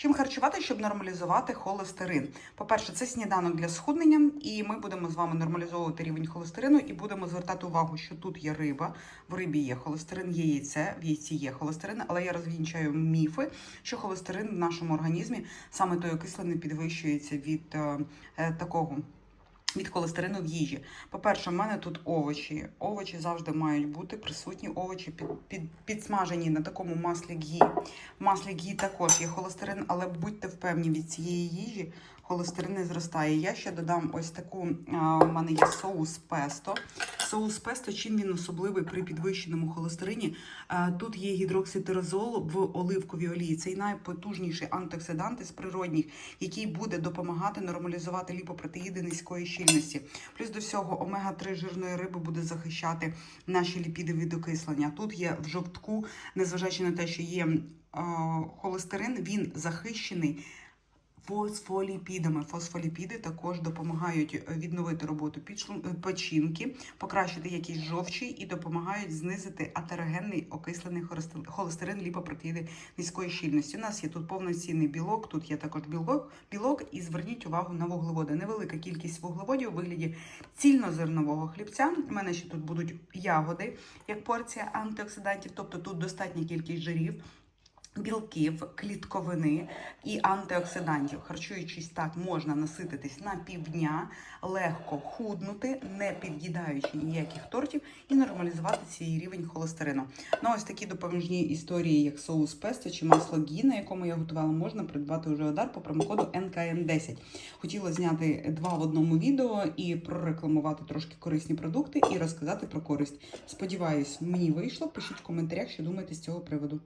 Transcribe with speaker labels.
Speaker 1: Чим харчувати, щоб нормалізувати холестерин? По-перше, це сніданок для схуднення, і ми будемо з вами нормалізовувати рівень холестерину і будемо звертати увагу, що тут є риба, в рибі є холестерин, є яйце, в яйці є холестерин, але я розвінчаю міфи, що холестерин в нашому організмі саме той окислений підвищується від е, е, такого. Від холестерину в їжі. По-перше, в мене тут овочі. Овочі завжди мають бути присутні. Овочі під, під, підсмажені на такому маслі гі. Маслі гі також є холестерин, але будьте впевнені, від цієї їжі холестерин не зростає. Я ще додам ось таку. У мене є соус песто. Соус песто, чим він особливий при підвищеному холестерині? Тут є гідрокситирозол в оливковій олії. Це найпотужніший антиоксидант із природних, який буде допомагати нормалізувати ліпопротеїди низької щільності. Плюс до всього омега-3 жирної риби буде захищати наші ліпіди від окислення. Тут є в жовтку, незважаючи на те, що є е, холестерин, він захищений. Фосфоліпідами. Фосфоліпіди також допомагають відновити роботу підшлун- печінки, покращити якість жовчі і допомагають знизити атерогенний окислений холестер- холестерин, ліпопротеїди низької щільності. У нас є тут повноцінний білок, тут є також білок, білок і зверніть увагу на вуглеводи. Невелика кількість вуглеводів у вигляді цільнозернового хлібця. У мене ще тут будуть ягоди, як порція антиоксидантів, тобто тут достатня кількість жирів. Білків, клітковини і антиоксидантів. Харчуючись так, можна насититись на півдня, легко худнути, не під'їдаючи ніяких тортів, і нормалізувати свій рівень холестерину. Ну, ось такі допоміжні історії, як соус песто чи масло гі, на якому я готувала, можна придбати уже одар по промокоду НКМ10. Хотіла зняти два в одному відео і прорекламувати трошки корисні продукти і розказати про користь. Сподіваюсь, мені вийшло. Пишіть в коментарях, що думаєте з цього приводу.